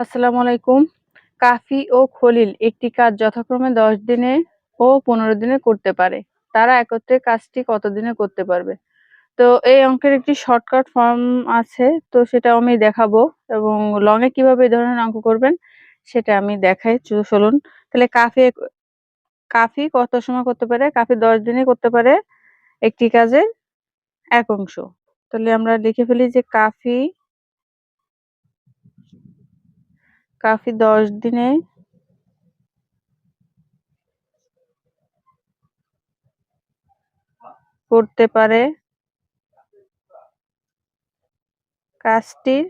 আসসালামু আলাইকুম। কাফি ও খলিল একটি কাজ যথাক্রমে দশ দিনে ও পনেরো দিনে করতে পারে। তারা একত্রে কাজটি কত দিনে করতে পারবে? তো এই অঙ্কের একটি শর্টকাট ফর্ম আছে, তো সেটা আমি দেখাবো এবং লং এ কীভাবে এই ধরনের অঙ্ক করবেন সেটা আমি দেখাই। চলুন। তাহলে কাফি কাফি কত সময় করতে পারে? কাফি দশ দিনে করতে পারে একটি কাজের এক অংশ। তাহলে আমরা লিখে ফেলি যে কাফি কাফি দশ দিনে। করতে পারে। কাজটির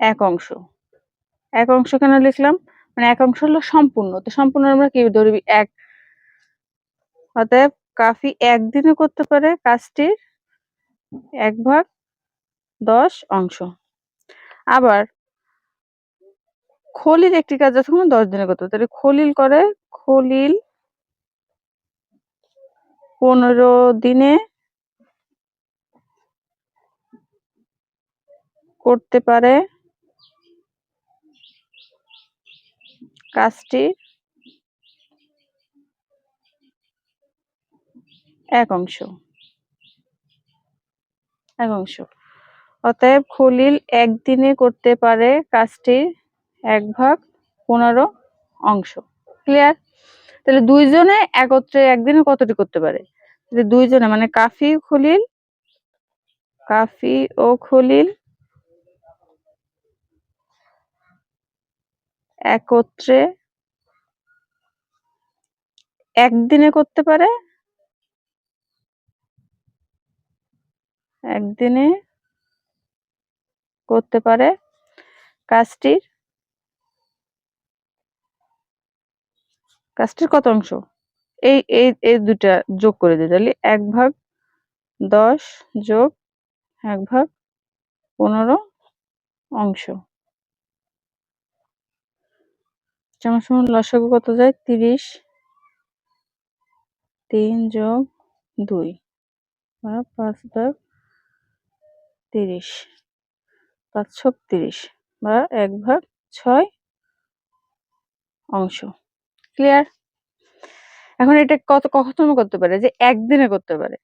এক অংশ। এক অংশ কেন লিখলাম? মানে এক অংশ হলো সম্পূর্ণ। তো সম্পূর্ণ আমরা কি ধরবি এক। অতএব কাফি একদিনে করতে পারে কাজটির এক ভাগ। দশ অংশ। আবার খলিল একটি কাজ যতক্ষণ দশ দিনে করতে তাহলে খলিল করে, খলিল পনেরো দিনে করতে পারে কাজটি এক অংশ। এক অংশ। অতএব খলিল একদিনে করতে পারে কাজটির এক ভাগ পনেরো অংশ। ক্লিয়ার তাহলে দুইজনে একত্রে একদিনে কতটি করতে পারে? দুইজনে মানে কাফি খলিল, কাফি ও খলিল একত্রে একদিনে করতে পারে? একদিনে করতে পারে কাজটির? কাজটির কত অংশ? এই এই এই দুটা যোগ করে দিই তাহলে এক ভাগ দশ যোগ এক ভাগ পনেরো অংশ। যেমন লসাগু কত যায়? তিরিশ তিন যোগ দুই পাঁচ ভাগ তিরিশ। পাঁচ ছক তিরিশ বা এক ভাগ ছয় অংশ। ক্লিয়ার এখন এটা কত, কখন করতে পারে? যে একদিনে করতে পারে।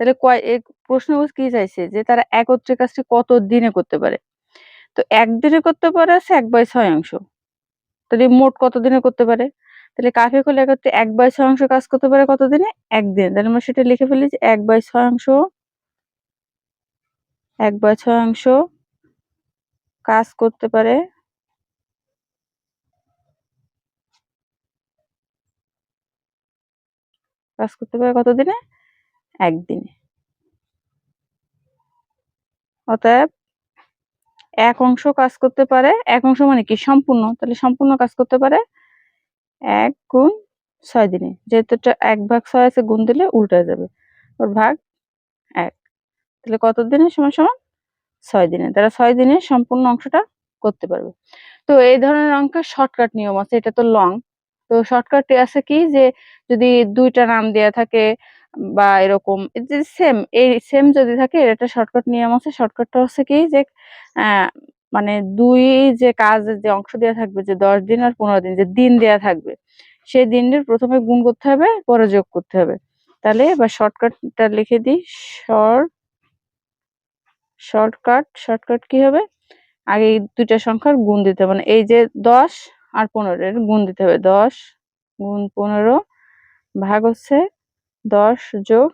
তাহলে কয় প্রশ্ন কি চাইছে? যে তারা একত্রে কাজটি কত দিনে করতে পারে? তো একদিনে করতে পারে আছে এক বাই ছয় অংশ। তাহলে মোট কত দিনে করতে পারে? তাহলে কাফে করলে একত্রে এক বাই ছয় অংশ কাজ করতে পারে কত দিনে? একদিন। তাহলে আমরা সেটা লিখে ফেলি যে এক বাই ছয় অংশ, এক বাই ছয় অংশ কাজ করতে পারে। কাজ করতে পারে কতদিনে? একদিনে। অতএব এক অংশ কাজ করতে পারে, এক অংশ মানে কি? সম্পূর্ণ। তাহলে সম্পূর্ণ কাজ করতে পারে এক গুণ ছয় দিনে। যেহেতু এক ভাগ ছয় আছে, গুণ দিলে উল্টে যাবে। ওর ভাগ এক। তাহলে কত দিনে সমান সমান ছয় দিনে। তারা ছয় দিনে সম্পূর্ণ অংশটা করতে পারবে। তো এই ধরনের অঙ্কের শর্টকাট নিয়ম আছে, এটা তো লং তো শর্টকাট আছে কি যে, যদি দুইটা নাম দেয়া থাকে বা এরকম সেম এই সেম যদি থাকে, এর একটা শর্টকাট নিয়ম আছে। শর্টকাটটা হচ্ছে কি যে মানে দুই যে কাজের যে অংশ দেওয়া থাকবে, যে দশ দিন আর পনেরো দিন, যে দিন দেয়া থাকবে, সেই দিনের প্রথমে গুণ করতে হবে, পরে যোগ করতে হবে। তাহলে বা শর্টকাটটা লিখে দিই শর্ট শর্টকাট শর্টকাট কি হবে? আগে এই দুইটা সংখ্যার গুণ দিতে হবে। মানে এই যে দশ আর পনেরো, এর গুণ দিতে হবে। দশ গুণ পনেরো ভাগ হচ্ছে দশ যোগ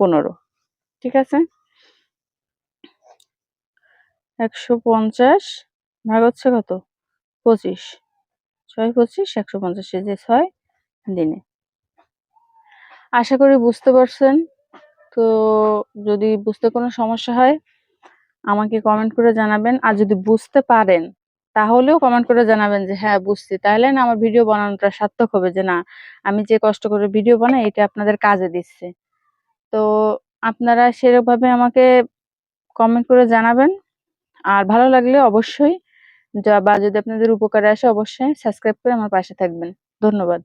পনেরো। ঠিক আছে? একশো পঞ্চাশ ভাগ হচ্ছে কত? পঁচিশ। ছয় পঁচিশ, একশো পঞ্চাশ। যে ছয়, দিনে। আশা করি বুঝতে পারছেন। তো যদি বুঝতে কোনো সমস্যা হয় আমাকে কমেন্ট করে জানাবেন। আর যদি বুঝতে পারেন, তাহলেও কমেন্ট করে জানাবেন যে হ্যাঁ বুঝছি। তাহলে না, আমার ভিডিও বানানোটা সার্থক হবে যে, না, আমি যে কষ্ট করে ভিডিও বানাই, এটা আপনাদের কাজে দিচ্ছে। তো আপনারা সেরকমভাবে আমাকে কমেন্ট করে জানাবেন। আর ভালো লাগলে অবশ্যই বা যদি আপনাদের উপকারে আসে, অবশ্যই সাবস্ক্রাইব করে আমার পাশে থাকবেন। ধন্যবাদ।